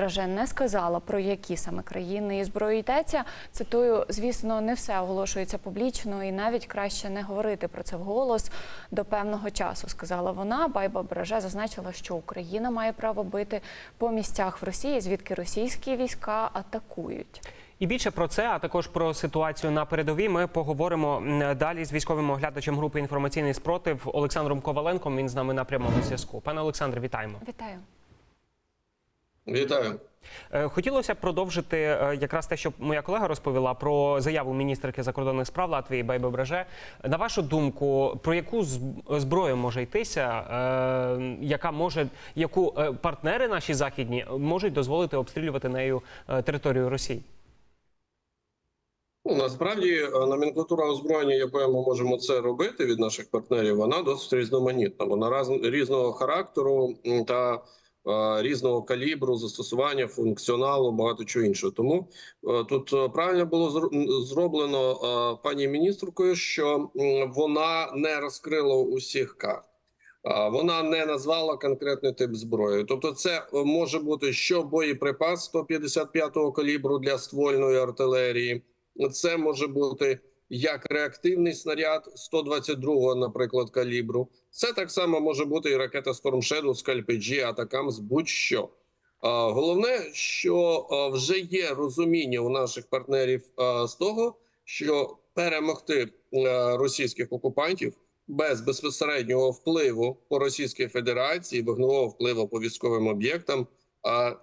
Браже не сказала про які саме країни і зброю йдеться. Цитую, звісно, не все оголошується публічно, і навіть краще не говорити про це вголос до певного часу. Сказала вона. Байба Браже зазначила, що Україна має право бити по місцях в Росії, звідки російські війська атакують. І більше про це, а також про ситуацію на передовій. Ми поговоримо далі з військовим оглядачем групи інформаційний спротив Олександром Коваленком. Він з нами на прямому зв'язку. Пане Олександре, вітаємо. Вітаю. Вітаю. Е, Хотілося б продовжити е, якраз те, що моя колега розповіла про заяву міністерки закордонних справ Латвії Байби Браже. На вашу думку, про яку зброю може йтися, е, яка може яку партнери наші західні можуть дозволити обстрілювати нею територію Росії? Ну, насправді номенклатура озброєння, якою ми можемо це робити від наших партнерів, вона досить різноманітна. Вона раз, різного характеру та різного калібру, застосування, функціоналу, багато чого іншого. Тому е, тут е, правильно було зр- зроблено е, пані міністркою, що вона не розкрила усіх карт. Вона не назвала конкретний тип зброї, тобто, це е, може бути що боєприпас 155-го калібру для ствольної артилерії. Це може бути як реактивний снаряд 122-го, наприклад, калібру. Це так само може бути і ракета Storm Shadow, Scalp G, Атакамс, будь-що. Головне, що вже є розуміння у наших партнерів з того, що перемогти е, російських окупантів без безпосереднього впливу по Російській Федерації, вогневого впливу по військовим об'єктам,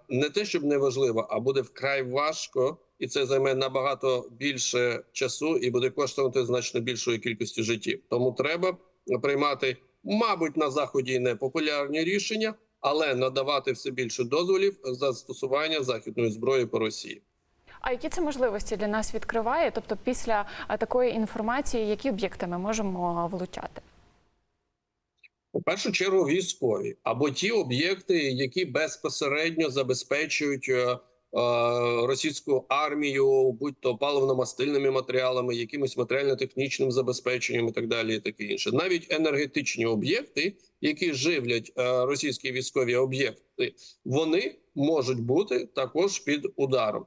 не те, щоб не важливо, а буде вкрай важко, і це займе набагато більше часу і буде коштувати значно більшої кількості життів. Тому треба приймати, мабуть, на заході непопулярні рішення, але надавати все більше дозволів за застосування західної зброї по Росії. А які це можливості для нас відкриває? Тобто, після такої інформації, які об'єкти ми можемо влучати? У першу чергу військові або ті об'єкти, які безпосередньо забезпечують е, російську армію, будь то паливно-мастильними матеріалами, якимось матеріально-технічним забезпеченням і так далі, і таке інше. Навіть енергетичні об'єкти, які живлять е, російські військові об'єкти, вони можуть бути також під ударом.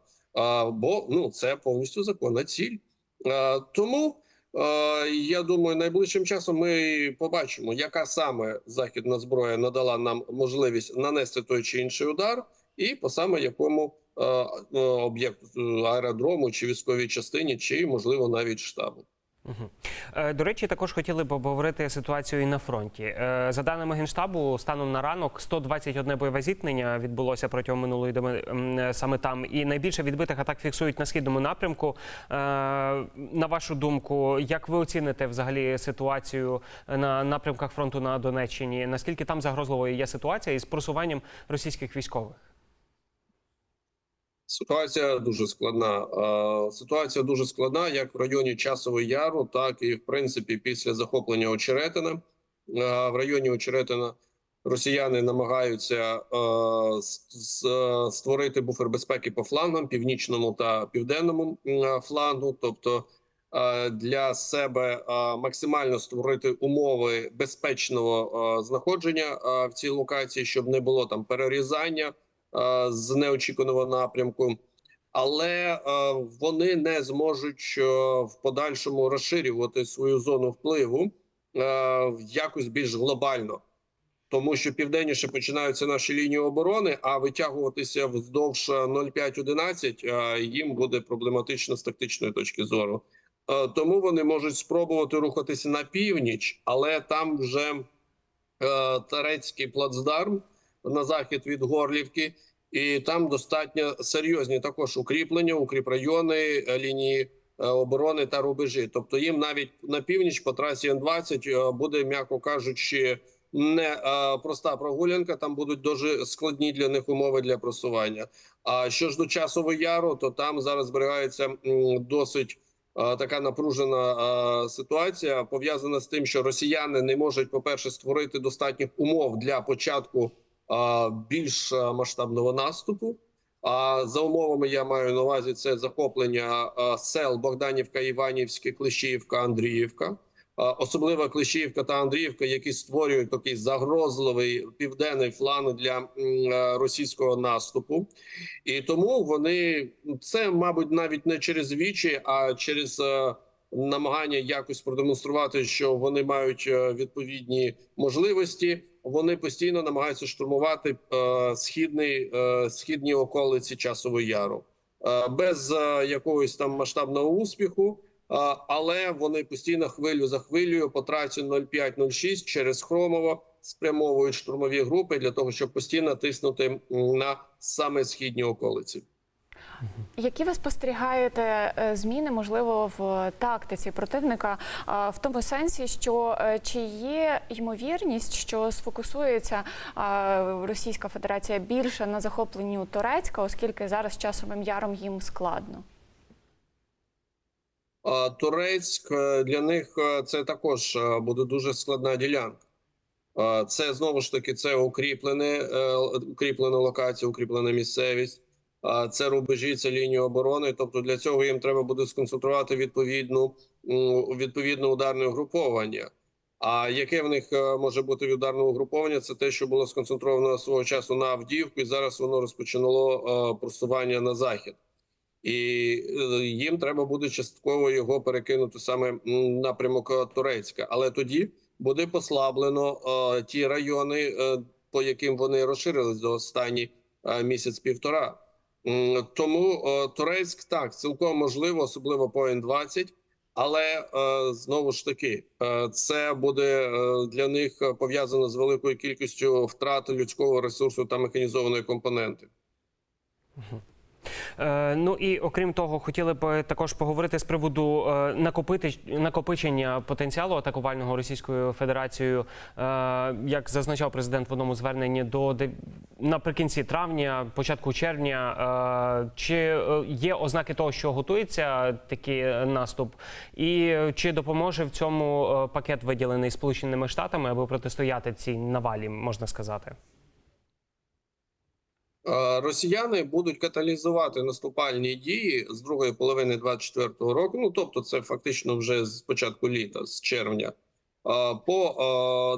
Бо ну це повністю законна ціль. Тому е, я думаю, найближчим часом ми побачимо, яка саме західна зброя надала нам можливість нанести той чи інший удар, і по саме якому е, е, об'єкту е, аеродрому чи військовій частині, чи можливо навіть штабу. До речі, також хотіли б обговорити ситуацію і на фронті. За даними генштабу, станом на ранок 121 бойове зіткнення відбулося протягом минулої доби саме там. І найбільше відбитих атак фіксують на східному напрямку. На вашу думку, як ви оціните взагалі ситуацію на напрямках фронту на Донеччині? Наскільки там загрозливою є ситуація із просуванням російських військових? Ситуація дуже складна. Ситуація дуже складна, як в районі Часового Яру, так і в принципі після захоплення Очеретина. В районі Очеретина росіяни намагаються створити буфер безпеки по флангам, північному та південному флангу. Тобто для себе максимально створити умови безпечного знаходження в цій локації, щоб не було там перерізання з неочікуваного напрямку, але е, вони не зможуть е, в подальшому розширювати свою зону впливу е, якось більш глобально. Тому що південніше починаються наші лінії оборони, а витягуватися вздовж 0,5-11 е, їм буде проблематично з тактичної точки зору. Е, Тому вони можуть спробувати рухатися на північ, але там вже е, Тарецький плацдарм на захід від Горлівки, і там достатньо серйозні також укріплення, укріпрайони, е, лінії е, оборони та рубежі. Тобто їм навіть на північ по трасі Н-20 е, буде, м'яко кажучи, не проста прогулянка. Там будуть дуже складні для них умови для просування. А що ж до часового яру, то там зараз зберігається досить. Така напружена ситуація пов'язана з тим, що росіяни не можуть, по перше, створити достатніх умов для початку більш е, масштабного наступу. А за умовами я маю на увазі це захоплення е, сел Богданівка, Іванівське, Клещіївка, Андріївка. особливо Клещіївка та Андріївка, які створюють такий загрозливий південний фланг для е, російського наступу, і тому вони це, мабуть, навіть не через вічі, а через намагання якось продемонструвати, що вони мають відповідні можливості. Вони постійно намагаються штурмувати е, східний е, східні околиці часового яру е, без е, якогось там масштабного успіху. е, Але вони постійно хвилю за хвилею по трасі 05-06 через Хромово спрямовують штурмові групи для того, щоб постійно тиснути на саме східні околиці. Які ви спостерігаєте е, зміни, можливо, в тактиці противника в тому сенсі, що е, чи є ймовірність, що сфокусується Російська Федерація більше на захопленню Турецька, оскільки зараз часовим яром їм складно? Турецьк е, для них е, це також е, буде дуже складна ділянка. Е, Це знову ж таки це укріплене, е, укріплена локація, укріплена місцевість. Це рубежі, це лінія оборони. Тобто для цього їм треба буде сконцентрувати відповідну відповідне ударне угруповання. А яке в них е, може бути ударне угруповання? Це те, що було сконцентровано свого часу на Авдіївку, і зараз воно розпочинало е, просування на захід і е, їм треба буде частково його перекинути саме напрямок Турецька. Але тоді буде послаблено ті райони, по яким вони розширились за останні місяць-півтора. Тому е, Турецьк так цілком можливо, особливо по Н-20, але е, знову ж таки е, це буде для них пов'язано з великою кількістю втрати людського ресурсу та механізованої компоненти. Е, ну і окрім того, хотіли б також поговорити з приводу е, накопити накопичення потенціалу атакувального Російською Федерацією, е, як зазначав президент в одному зверненні до наприкінці травня, початку червня. Чи є ознаки того, що готується такий наступ, і чи допоможе в цьому пакет виділений Сполученими Штатами, аби протистояти цій навалі, можна сказати? Е, Росіяни будуть каталізувати наступальні дії з другої половини 24-го року. Ну тобто, це фактично вже з початку літа, з червня, е, по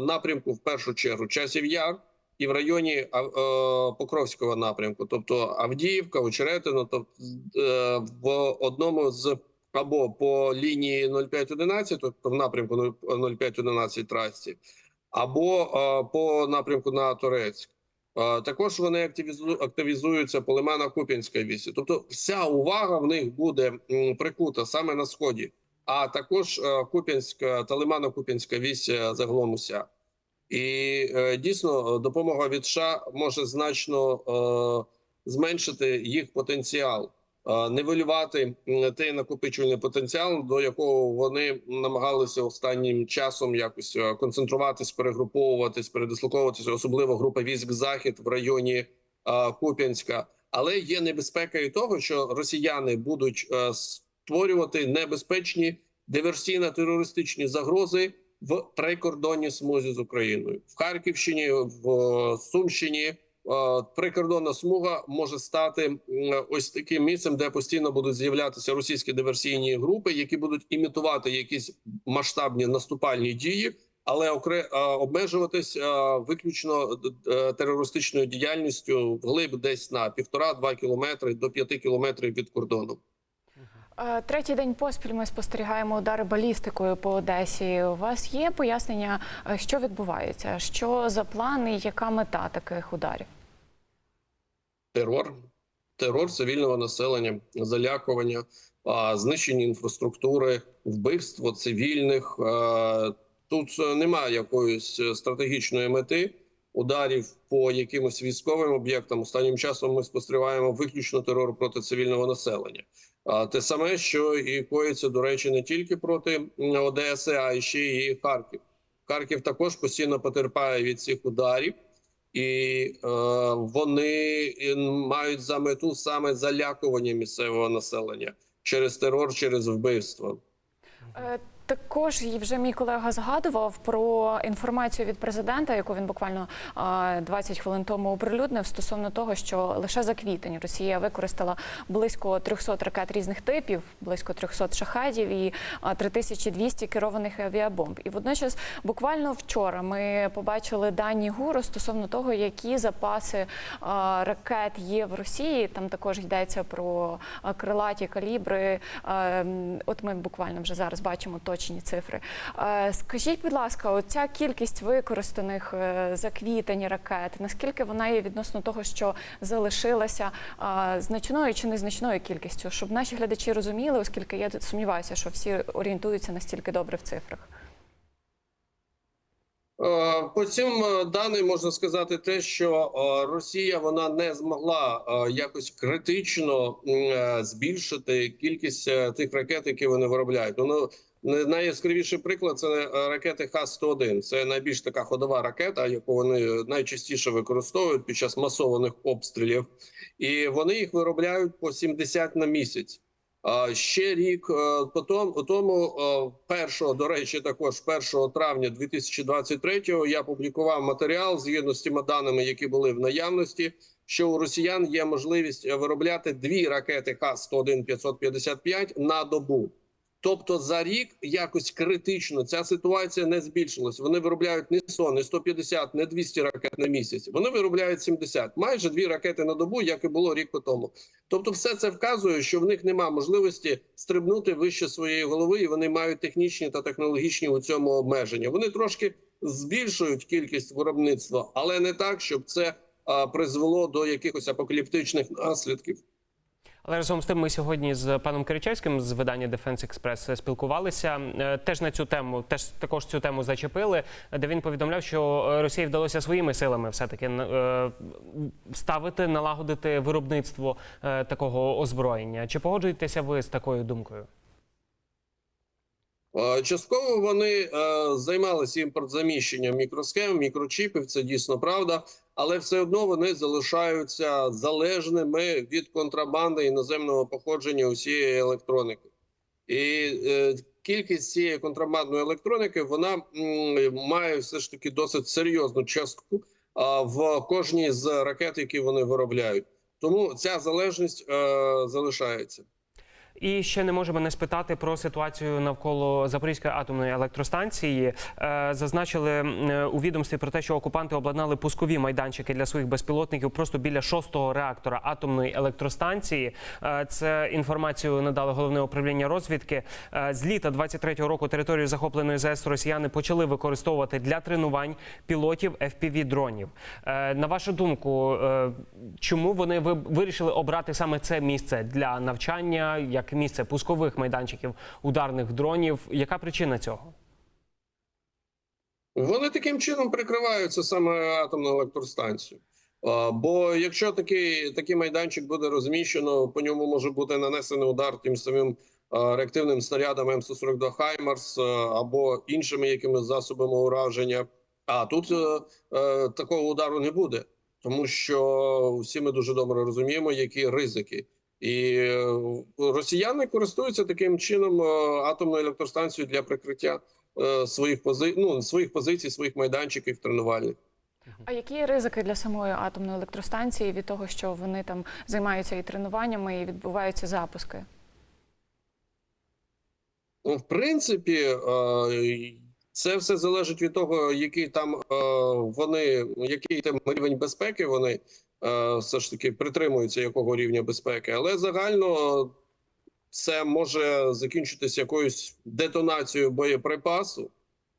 е, напрямку, в першу чергу, часів яр і в районі Покровського напрямку, тобто Авдіївка, Очеретино, тобто в одному з або по лінії 0511, тобто в напрямку 0511 трасі, або по напрямку на Турецьк. Також вони активізу- активізуються по Лимано-Куп'янській вісі. Тобто, вся увага в них буде прикута саме на сході, а також е, Куп'янська та Лимано-Куп'янська вісь е, загалом уся. І е, дійсно допомога від США може значно зменшити їх потенціал, нивелювати м, той накопичувальний потенціал, до якого вони намагалися останнім часом якось е, концентруватись, перегруповуватись, передислоковуватися, особливо група військ захід в районі е, Куп'янська. Але є небезпека і того, що росіяни будуть е, створювати небезпечні диверсійно-терористичні загрози в прикордонній смузі з Україною в Харківщині, в е, Сумщині. Е, Прикордонна смуга може стати ось таким місцем, де постійно будуть з'являтися російські диверсійні групи, які будуть імітувати якісь масштабні наступальні дії, але окре е, обмежуватись е, виключно терористичною діяльністю вглиб десь на півтора-два кілометри до п'яти кілометрів від кордону. Е, Третій день поспіль ми спостерігаємо удари балістикою по Одесі. У вас є пояснення, е, що відбувається? Що за плани, яка мета таких ударів? терор, терор цивільного населення, залякування, знищення інфраструктури, вбивство цивільних. Тут е, немає якоїсь стратегічної мети ударів по якимось військовим об'єктам. Останнім часом ми спостерігаємо виключно терор проти цивільного населення. А те саме, що і коїться, до речі, не тільки проти Одеси, а й ще і Харків. Харків також постійно потерпає від цих ударів і е, вони е, мають за мету саме залякування місцевого населення через терор, через вбивство. Також і вже мій колега згадував про інформацію від президента, яку він буквально а, 20 хвилин тому оприлюднив стосовно того, що лише за квітень Росія використала близько 300 ракет різних типів, близько 300 шахедів і а, 3200 керованих авіабомб. І водночас, буквально вчора, ми побачили дані ГУРу стосовно того, які запаси ракет є в Росії. Там також йдеться про крилаті калібри. От ми буквально вже зараз бачимо точні цифри. Е, Скажіть, будь ласка, оця кількість використаних е, за квітень ракет, наскільки вона є відносно того, що залишилася значною чи незначною кількістю, щоб наші глядачі розуміли, оскільки я сумніваюся, що всі орієнтуються настільки добре в цифрах. Е, По цим е, даним можна сказати те, що е, Росія вона не змогла е, якось критично е, збільшити кількість е, тих ракет, які вони виробляють. Ну найяскравіший приклад це е, ракети Х-101. Це найбільш така ходова ракета, яку вони найчастіше використовують під час масованих обстрілів, і вони їх виробляють по 70 на місяць. Ще рік е, потом, тому е, першого, до речі, також 1 травня 2023-го я публікував матеріал згідно з тими даними, які були в наявності. Що у росіян є можливість е, виробляти дві ракети Х-101-555 на добу. Тобто за рік якось критично ця ситуація не збільшилась. Вони виробляють не 100, не 150, не 200 ракет на місяць. Вони виробляють 70. майже дві ракети на добу, як і було рік по тому. Тобто, все це вказує, що в них нема можливості стрибнути вище своєї голови, і вони мають технічні та технологічні у цьому обмеження. Вони трошки збільшують кількість виробництва, але не так, щоб це призвело до якихось апокаліптичних наслідків. Але разом з тим, ми сьогодні з паном Киричевським з видання Defense Express спілкувалися. Е, Теж на цю тему, теж також цю тему зачепили, де він повідомляв, що е, Росії вдалося своїми силами все таки ставити, налагодити виробництво е, такого озброєння. Чи погоджуєтеся ви з такою думкою? Е, Частково вони е, займалися імпортзаміщенням мікросхем, мікрочіпів. Це дійсно правда, але все одно вони залишаються залежними від контрабанди іноземного походження усієї електроніки. І е, кількість цієї контрабандної електроніки вона м, має все ж таки досить серйозну частку а, в кожній з ракет, які вони виробляють. Тому ця залежність е, залишається. І ще не можемо не спитати про ситуацію навколо Запорізької атомної електростанції. Е, Зазначили у відомстві про те, що окупанти обладнали пускові майданчики для своїх безпілотників просто біля шостого реактора атомної електростанції. Е, Це інформацію надали головне управління розвідки. Е, З літа 23-го року територію захопленої ЗС росіяни почали використовувати для тренувань пілотів fpv дронів. Е, На вашу думку, е, чому вони ви- вирішили обрати саме це місце для навчання, як місце пускових майданчиків ударних дронів? Яка причина цього? Вони таким чином прикриваються саме атомну електростанцію. Бо якщо такий, такий майданчик буде розміщено, по ньому може бути нанесений удар тим самим реактивним снарядом М142 Хаймарс або іншими якимись засобами ураження. А тут е, е, такого удару не буде, тому що всі ми дуже добре розуміємо, які ризики. І е, росіяни користуються таким чином е, атомною електростанцією для прикриття е, своїх пози... ну, своїх позицій, своїх майданчиків тренувальних. А які ризики для самої атомної електростанції від того, що вони там займаються і тренуваннями, і відбуваються запуски? Ну, в принципі, це все залежить від того, який там вони, який там рівень безпеки вони все ж таки притримуються якого рівня безпеки, але загально це може закінчитися якоюсь детонацією боєприпасу,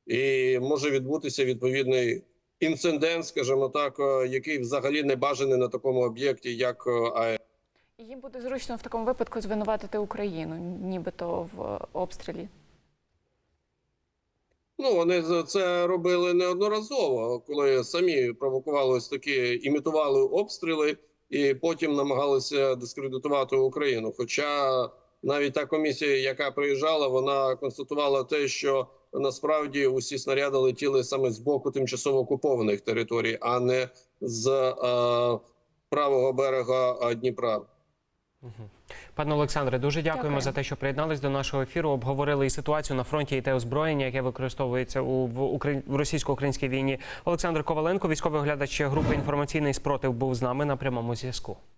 і може відбутися відповідний інцидент, скажімо так, е, який взагалі не бажаний на такому об'єкті, як е, АЕС. Їм буде зручно в такому випадку звинуватити Україну, нібито в е, обстрілі. Ну, вони це робили неодноразово, коли самі провокували ось такі, імітували обстріли і потім намагалися дискредитувати Україну. Хоча навіть та комісія, яка приїжджала, вона констатувала те, що насправді усі снаряди летіли саме з боку тимчасово окупованих територій, а не з е, правого берега е, Дніпра. Пане Олександре, дуже дякуємо Дякую. за те, що приєднались до нашого ефіру. Обговорили і ситуацію на фронті, і те озброєння, яке використовується у в, Украї... російсько-українській війні. Олександр Коваленко, військовий оглядач групи інформаційний спротив, був з нами на прямому зв'язку.